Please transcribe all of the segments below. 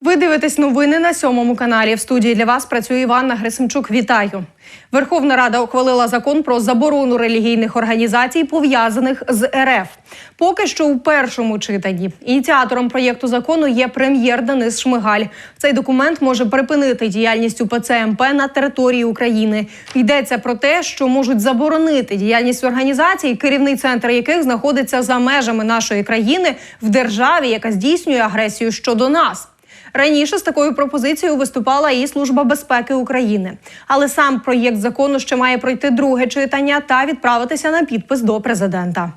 Ви дивитесь новини на сьомому каналі. В студії для вас працює Іванна Грисимчук. Вітаю. Верховна Рада ухвалила закон про заборону релігійних організацій, пов'язаних з РФ. Поки що у першому читанні. Ініціатором проєкту закону є прем'єр Денис Шмигаль. Цей документ може припинити діяльність УПЦ МП на території України. Йдеться про те, що можуть заборонити діяльність організацій, керівний центр яких знаходиться за межами нашої країни в державі, яка здійснює агресію щодо нас. Раніше з такою пропозицією виступала і Служба безпеки України, але сам проєкт закону ще має пройти друге читання та відправитися на підпис до президента.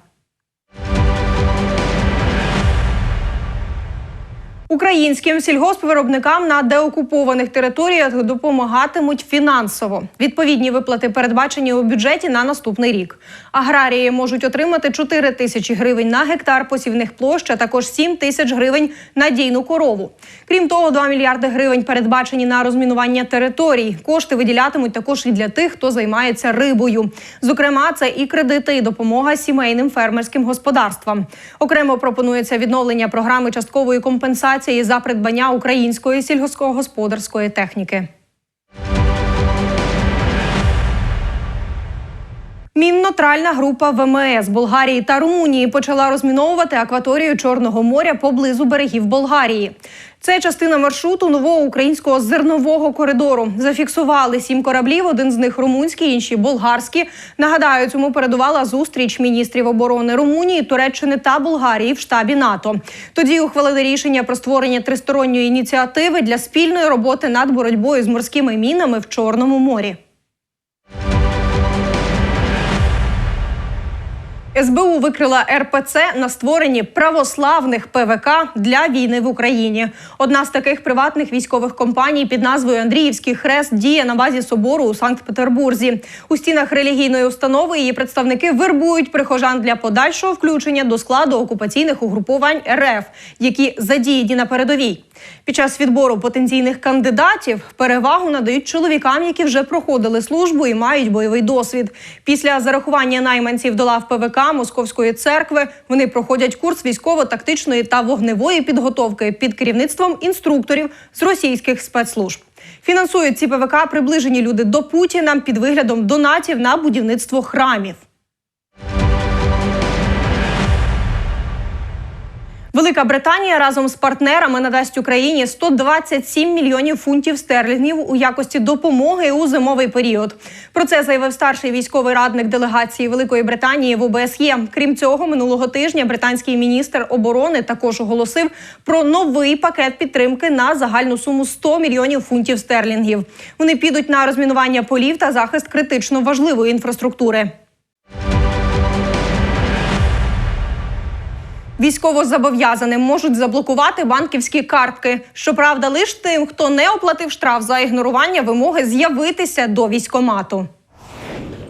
Українським сільгоспвиробникам на деокупованих територіях допомагатимуть фінансово. Відповідні виплати передбачені у бюджеті на наступний рік. Аграрії можуть отримати 4 тисячі гривень на гектар посівних площ, а також 7 тисяч гривень на дійну корову. Крім того, 2 мільярди гривень передбачені на розмінування територій. Кошти виділятимуть також і для тих, хто займається рибою. Зокрема, це і кредити, і допомога сімейним фермерським господарствам. Окремо пропонується відновлення програми часткової компенсації за придбання української сільськогосподарської техніки. Міннотральна група ВМС Болгарії та Румунії почала розміновувати акваторію Чорного моря поблизу берегів Болгарії. Це частина маршруту нового українського зернового коридору. Зафіксували сім кораблів. Один з них румунський, інші болгарські. Нагадаю, цьому передувала зустріч міністрів оборони Румунії, Туреччини та Болгарії в штабі НАТО. Тоді ухвалили рішення про створення тристоронньої ініціативи для спільної роботи над боротьбою з морськими мінами в Чорному морі. СБУ викрила РПЦ на створенні православних ПВК для війни в Україні. Одна з таких приватних військових компаній під назвою Андріївський хрест діє на базі собору у Санкт-Петербурзі. У стінах релігійної установи її представники вербують прихожан для подальшого включення до складу окупаційних угруповань РФ, які задіяні на передовій. Під час відбору потенційних кандидатів перевагу надають чоловікам, які вже проходили службу і мають бойовий досвід. Після зарахування найманців до лав ПВК Московської церкви вони проходять курс військово-тактичної та вогневої підготовки під керівництвом інструкторів з російських спецслужб. Фінансують ці ПВК приближені люди до Путіна під виглядом донатів на будівництво храмів. Велика Британія разом з партнерами надасть Україні 127 мільйонів фунтів стерлінгів у якості допомоги у зимовий період. Про це заявив старший військовий радник делегації Великої Британії в ОБСЄ. Крім цього, минулого тижня британський міністр оборони також оголосив про новий пакет підтримки на загальну суму 100 мільйонів фунтів стерлінгів. Вони підуть на розмінування полів та захист критично важливої інфраструктури. Військовозобов'язаним можуть заблокувати банківські картки. Щоправда, лише тим, хто не оплатив штраф за ігнорування вимоги з'явитися до військомату.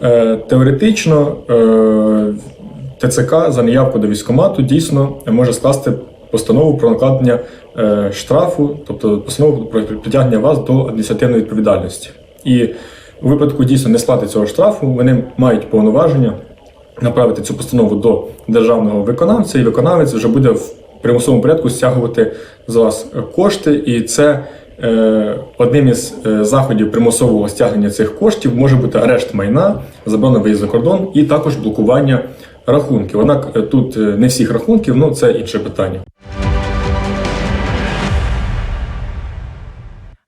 Е, Теоретично е, ТЦК за неявку до військкомату дійсно може скласти постанову про накладення е, штрафу, тобто постанову про притягнення вас до адміністративної відповідальності. І у випадку дійсно несплати цього штрафу вони мають повноваження направити цю постанову до державного виконавця, і виконавець вже буде в примусовому порядку стягувати з вас кошти, і це е, одним із е, заходів примусового стягнення цих коштів може бути арешт майна, заборона виїзд за кордон і також блокування рахунків. Однак е, тут е, не всіх рахунків, ну це інше питання.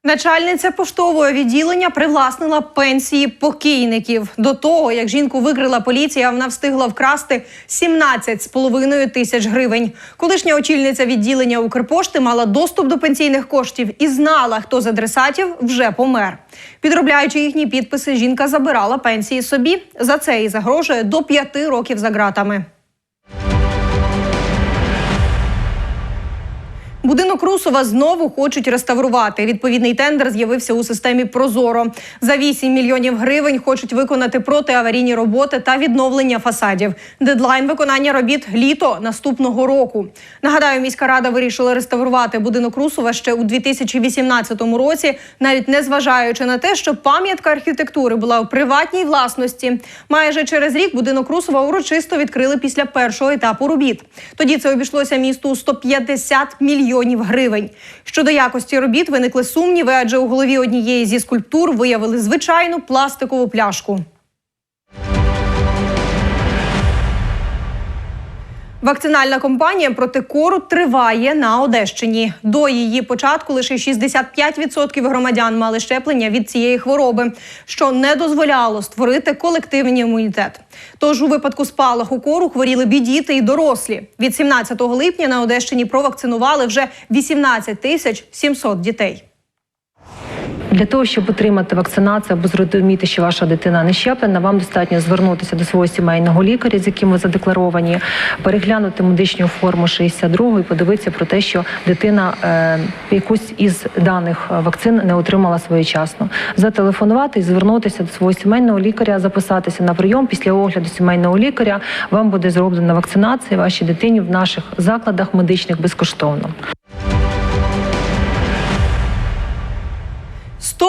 Начальниця поштового відділення привласнила пенсії покійників. До того, як жінку викрила поліція, вона встигла вкрасти 17,5 тисяч гривень. Колишня очільниця відділення Укрпошти мала доступ до пенсійних коштів і знала, хто з адресатів вже помер. Підробляючи їхні підписи, жінка забирала пенсії собі. За це їй загрожує до п'яти років за ґратами. Будинок Русова знову хочуть реставрувати. Відповідний тендер з'явився у системі Прозоро. За 8 мільйонів гривень хочуть виконати протиаварійні роботи та відновлення фасадів. Дедлайн виконання робіт літо наступного року. Нагадаю, міська рада вирішила реставрувати будинок Русова ще у 2018 році, навіть не зважаючи на те, що пам'ятка архітектури була у приватній власності. Майже через рік будинок Русова урочисто відкрили після першого етапу робіт. Тоді це обійшлося місту у 150 мільйонів мільйонів гривень. Щодо якості робіт виникли сумніви, адже у голові однієї зі скульптур виявили звичайну пластикову пляшку. Вакцинальна кампанія проти кору триває на Одещині. До її початку лише 65% громадян мали щеплення від цієї хвороби, що не дозволяло створити колективний імунітет. Тож у випадку спалаху кору хворіли б і діти і дорослі. Від 17 липня на Одещині провакцинували вже 18 тисяч 700 дітей. Для того, щоб отримати вакцинацію або зрозуміти, що ваша дитина не щеплена, вам достатньо звернутися до свого сімейного лікаря, з яким ви задекларовані, переглянути медичну форму 62 і подивитися про те, що дитина е, якусь із даних вакцин не отримала своєчасно. Зателефонувати і звернутися до свого сімейного лікаря, записатися на прийом. Після огляду сімейного лікаря вам буде зроблена вакцинація вашій дитині в наших закладах медичних безкоштовно.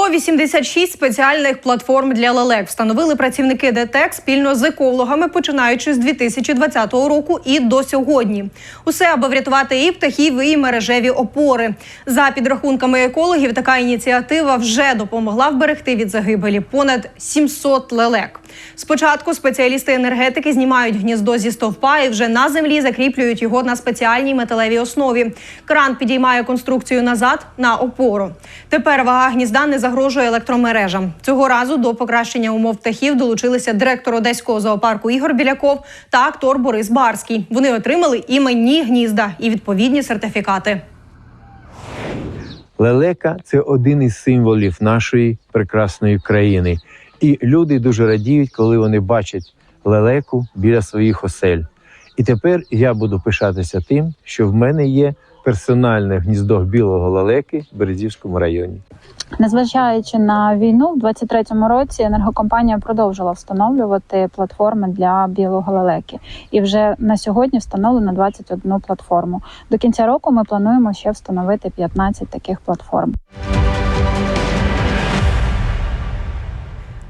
186 спеціальних платформ для лелек встановили працівники ДТЕК спільно з екологами, починаючи з 2020 року і до сьогодні. Усе аби врятувати і птахів, і мережеві опори. За підрахунками екологів, така ініціатива вже допомогла вберегти від загибелі понад 700 лелек. Спочатку спеціалісти енергетики знімають гніздо зі стовпа і вже на землі закріплюють його на спеціальній металевій основі. Кран підіймає конструкцію назад на опору. Тепер вага гнізда не загрожує електромережам. Цього разу до покращення умов птахів долучилися директор одеського зоопарку Ігор Біляков та актор Борис Барський. Вони отримали іменні гнізда і відповідні сертифікати. Лелека це один із символів нашої прекрасної країни. І люди дуже радіють, коли вони бачать лелеку біля своїх осель. І тепер я буду пишатися тим, що в мене є персональне гніздо білого лелеки в Березівському районі. Незважаючи на війну, в 23-му році енергокомпанія продовжила встановлювати платформи для білого лелеки. І вже на сьогодні встановлено 21 платформу. До кінця року ми плануємо ще встановити 15 таких платформ.